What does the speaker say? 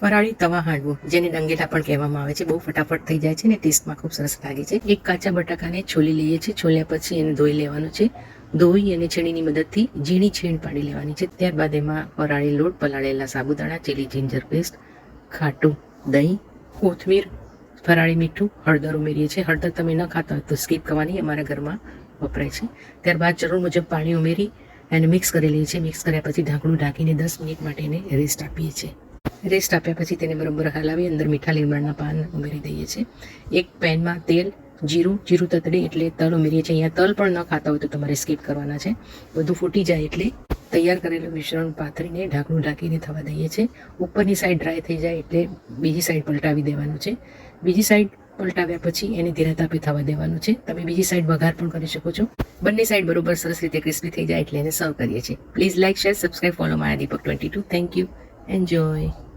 ફરાળી તવા હાંડવો, જેને ડંગેલા પણ કહેવામાં આવે છે, બહુ ફટાફટ થઈ જાય છે ને ટેસ્ટમાં ખૂબ સરસ લાગે છે. એક કાચા બટાકાને છોલી લઈએ છીએ, છોલ્યા પછી એને ધોઈ લેવાનું છે. ધોઈ અને છીણીની મદદથી ઝીણી છીણ પાડી લેવાની છે. ત્યારબાદ એમાં ફરાળી લોટ, પલાળેલા સાબુદાણા, ચીલી જિંજર પેસ્ટ, ખાટું, દહીં, કોથમીર, ફરાળી મીઠું, હળદર ઉમેરીએ છીએ. હળદર તમે ન ખાતા હોય તો સ્કીપ કરવાની, અમારા ઘરમાં વપરાય છે. ત્યારબાદ જરૂર મુજબ પાણી ઉમેરી એને મિક્સ કરી લઈએ છીએ. મિક્સ કર્યા પછી ઢાંકણું ઢાંકીને દસ મિનિટ માટે એને રેસ્ટ આપીએ છીએ. રેસ્ટ આપ્યા પછી તેને બરોબર હલાવી અંદર મીઠા લીમડાના પાન ઉમેરી દઈએ છીએ. એક પેનમાં તેલ, જીરું જીરું તતડી એટલે તલ ઉમેરીએ છીએ. અહીંયા તલ પણ ન ખાતા હોય તો તમારે સ્કીપ કરવાના છે. બધું ફૂટી જાય એટલે તૈયાર કરેલું મિશ્રણ પાથરીને ઢાંકણું ઢાંકીને થવા દઈએ છીએ. ઉપરની સાઈડ ડ્રાય થઈ જાય એટલે બીજી સાઈડ પલટાવી દેવાનું છે. બીજી સાઈડ પલટાવ્યા પછી એને ધીરે તાપે થવા દેવાનું છે. તમે બીજી સાઈડ વઘાર પણ કરી શકો છો. બંને સાઈડ બરોબર સરસ રીતે ક્રિસ્પી થઈ જાય એટલે એને સર્વ કરીએ છીએ. Please like share subscribe follow મારા Deepak twenty two thank you enjoy